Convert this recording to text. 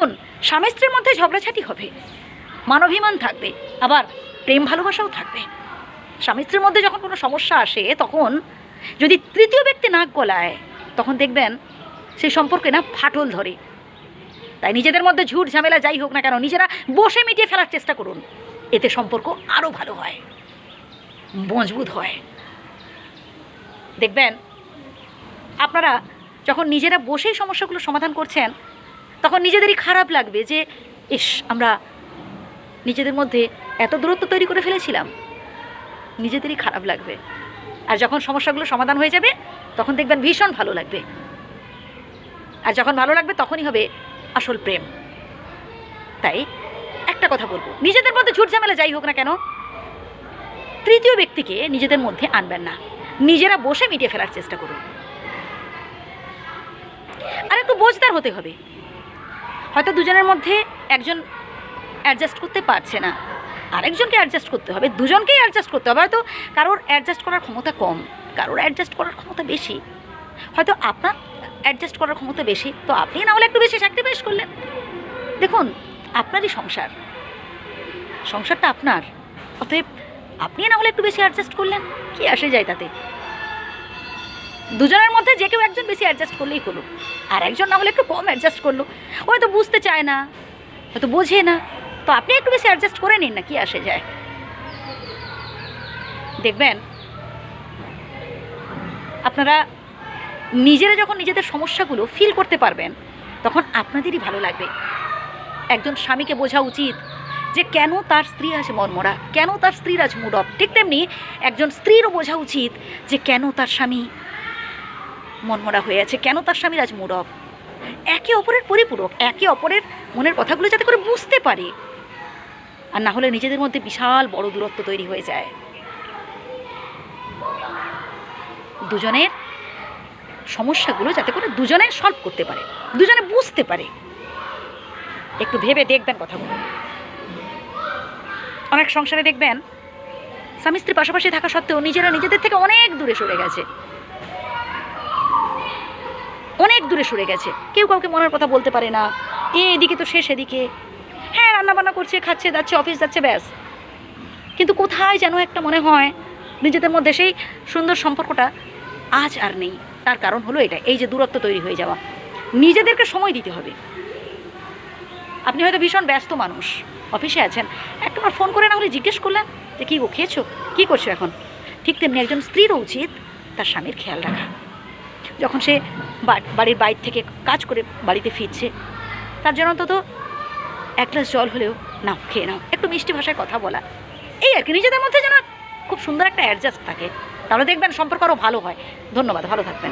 দেখুন স্বামী স্ত্রীর মধ্যে ঝগড়াঝাটি হবে। মানবিমান থাকবে, আবার প্রেম ভালোবাসাও থাকবে। স্বামী স্ত্রীর মধ্যে যখন কোনো সমস্যা আসে, তখন যদি তৃতীয় ব্যক্তি নাক গলায়, তখন দেখবেন সেই সম্পর্কে না ফাটল ধরে। তাই নিজেদের মধ্যে ঝুট ঝামেলা যাই হোক না কেন, নিজেরা বসে মিটিয়ে ফেলার চেষ্টা করুন। এতে সম্পর্ক আরও ভালো হয়, মজবুত হয়। দেখবেন, আপনারা যখন নিজেরা বসেই সমস্যাগুলো সমাধান করছেন তখন নিজেদেরই খারাপ লাগবে যে, ইস, আমরা নিজেদের মধ্যে এত দূরত্ব তৈরি করে ফেলেছিলাম। নিজেদেরই খারাপ লাগবে। আর যখন সমস্যাগুলো সমাধান হয়ে যাবে, তখন দেখবেন ভীষণ ভালো লাগবে। আর যখন ভালো লাগবে, তখনই হবে আসল প্রেম। তাই একটা কথা বলব, নিজেদের মধ্যে ঝুট ঝামেলা যাই হোক না কেন, তৃতীয় ব্যক্তিকে নিজেদের মধ্যে আনবেন না। নিজেরা বসে মিটিয়ে ফেলার চেষ্টা করুন। আর একটু বোঝদার হতে হবে। হয়তো দুজনের মধ্যে একজন অ্যাডজাস্ট করতে পারছে না। আরেকজনকে অ্যাডজাস্ট করতে হবে, দুজনকেই অ্যাডজাস্ট করতে হবে। হয়তো কারোর অ্যাডজাস্ট করার ক্ষমতা কম, কারোর অ্যাডজাস্ট করার ক্ষমতা বেশি। হয়তো আপনার অ্যাডজাস্ট করার ক্ষমতা বেশি, তো আপনি না হলে একটু বেশি স্যাক্রিফাইস করলেন। দেখুন, আপনারই সংসার, সংসারটা আপনার। অতএব আপনি না হলে একটু বেশি অ্যাডজাস্ট করলেন, কি আসে যায় তাতে? দুজনের মধ্যে যে কেউ একজন বেশি অ্যাডজাস্ট করলেই হলো। আর একজন না হলে একটু কম অ্যাডজাস্ট করল। হয়তো বুঝতে চায় না, হয়তো বোঝে না। তো আপনি একটু বেশি অ্যাডজাস্ট করে নিন না, কি আসে যায়। দেখবেন, আপনারা নিজেরা যখন নিজেদের সমস্যাগুলো ফিল করতে পারবেন, তখন আপনাদেরই ভালো লাগবে। একজন স্বামীকে বোঝা উচিত যে কেন তার স্ত্রী আছে মর্মরা, কেন তার স্ত্রীর আছে মুড অফ ঠিক তেমনি একজন স্ত্রীরও বোঝা উচিত যে কেন তার স্বামী মনমরা হয়ে আছে। কেন তার স্বামীর আজ মুড একে অপরের পরিপূরক, একে অপরের মনের কথাগুলো যাতে করে বুঝতে পারে। আর না হলে নিজেদের মধ্যে বিশাল বড় দূরত্ব তৈরি হয়ে যায়। দুজনের সমস্যাগুলো যাতে করে দুজনে সলভ করতে পারে, দুজনে বুঝতে পারে। একটু ভেবে দেখবেন কথাগুলো। অনেক সংসারে দেখবেন, স্বামী স্ত্রী পাশাপাশি থাকা সত্ত্বেও নিজেরা নিজেদের থেকে অনেক দূরে সরে গেছে। অনেক দূরে সরে গেছে। কেউ কাউকে মনের কথা বলতে পারে না। এ এদিকে তো শেষ এদিকে হ্যাঁ রান্নাবান্না করছে, খাচ্ছে, যাচ্ছে অফিস যাচ্ছে, ব্যাস। কিন্তু কোথায় যেন একটা মনে হয়, নিজেদের মধ্যে সেই সুন্দর সম্পর্কটা আজ আর নেই। তার কারণ হলো এটা, এই যে দূরত্ব তৈরি হয়ে যাওয়া। নিজেদেরকে সময় দিতে হবে। আপনি হয়তো ভীষণ ব্যস্ত মানুষ। অফিসে আছেন। একটাবার ফোন করে না হলে জিজ্ঞেস করলেন যে, কী গো, খেয়েছো? কী করছ এখন? ঠিক তেমনি একজন স্ত্রীরও উচিত তার স্বামীর খেয়াল রাখা। যখন সে বাড়ির বাইর থেকে কাজ করে বাড়িতে ফিরছে, তার জন্য অন্তত এক গ্লাস জল হলেও নাও, খেয়ে নাও। একটু মিষ্টি ভাষায় কথা বলা। এই আর কি, নিজেদের মধ্যে যেন খুব সুন্দর একটা অ্যাডজাস্ট থাকে। তাহলে দেখবেন সম্পর্ক আরও ভালো হয়। ধন্যবাদ, ভালো থাকবেন।